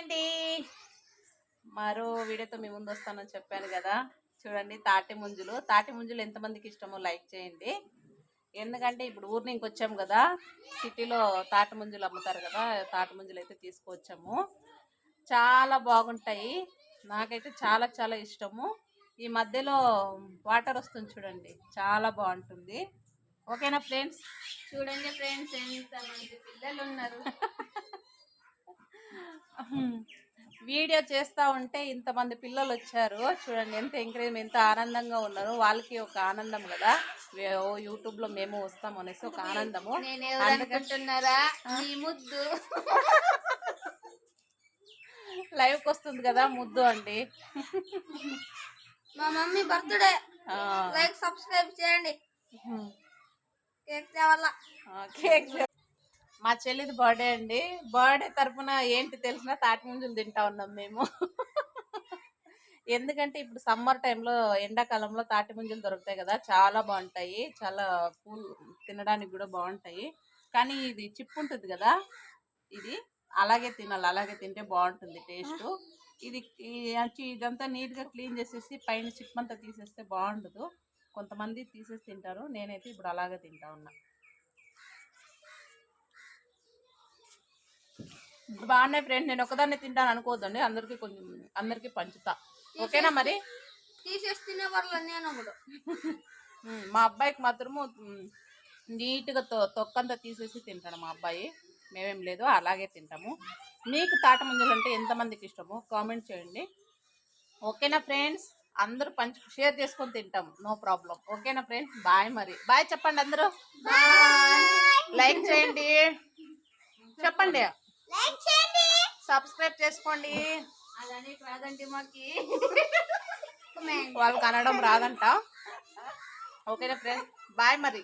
అండి. మరో వీడియోతో మీ ముందు వస్తానని చెప్పాను కదా. చూడండి తాటి ముంజులు. తాటి ముంజులు ఎంతమందికి ఇష్టమో లైక్ చేయండి. ఎందుకంటే ఇప్పుడు ఊరి నుంచి వచ్చాము కదా. సిటీలో తాటి ముంజులు అమ్ముతారు కదా. తాటి ముంజులు అయితే తీసుకువచ్చాము. చాలా బాగుంటాయి. నాకైతే చాలా చాలా ఇష్టము. ఈ మధ్యలో వాటర్ వస్తుంది చూడండి. చాలా బాగుంటుంది. ఓకేనా ఫ్రెండ్స్? చూడండి ఫ్రెండ్స్ ఎంత మంది పిల్లలు ఉన్నారు వీడియో చేస్తూ ఉంటే ఇంతమంది పిల్లలు వచ్చారు చూడండి ఎంత ఎంకరేజ్ ఎంత ఆనందంగా ఉన్నారు. వాళ్ళకి ఒక ఆనందం కదా. ఓ యూట్యూబ్లో మేము వస్తాం అనేసి ఒక ఆనందము. ముద్దు. లైవ్కి వస్తుంది కదా ముద్దు అండి. మా మమ్మీ బర్త్డే. లైక్ సబ్స్క్రైబ్ చేయండి. కేక్ తేవాల? కేక్ మా చెల్లిది బర్త్డే అండి. బర్త్డే తరపున ఏంటి తెలిసిన తాటి ముంజులు తింటా ఉన్నాం మేము. ఎందుకంటే ఇప్పుడు సమ్మర్ టైంలో ఎండాకాలంలో తాటి ముంజలు దొరుకుతాయి కదా చాలా బాగుంటాయి. చాలా పూలు తినడానికి కూడా బాగుంటాయి. కానీ ఇది చిప్పు ఉంటుంది కదా ఇది అలాగే తినాలి. అలాగే తింటే బాగుంటుంది టేస్ట్. ఇది ఇదంతా నీట్గా క్లీన్ చేసేసి పైన చిప్ అంతా తీసేస్తే బాగుండదు. కొంతమంది తీసేసి తింటారు. నేనైతే ఇప్పుడు అలాగే తింటా ఉన్నా. బాగున్నాయి ఫ్రెండ్ నేను ఒకదాన్ని తింటాను అనుకోవద్దండి అందరికి కొంచెం అందరికి పంచుతా. ఓకేనా మరి? తీసేసి నేను కూడా. మా అబ్బాయికి మాత్రము నీట్గా తొ తొక్కంతా తీసేసి తింటాడు మా అబ్బాయి. మేమేం లేదు అలాగే తింటాము. మీకు తాట ముంజలు అంటే ఎంతమందికి ఇష్టమో? కామెంట్ చేయండి. ఓకేనా ఫ్రెండ్స్ అందరూ పంచు షేర్ చేసుకొని తింటాం. No problem. ఓకేనా ఫ్రెండ్స్ బాయ్ మరి. బాయ్ చెప్పండి అందరూ. లైక్ చేయండి. చెప్పండి. సబ్స్క్రైబ్ చేసుకోండి. అలానే రాదండి మాకి. వాళ్ళకి అనడం రాదంట. ఓకేనా ఫ్రెండ్స్? బాయ్ మరి.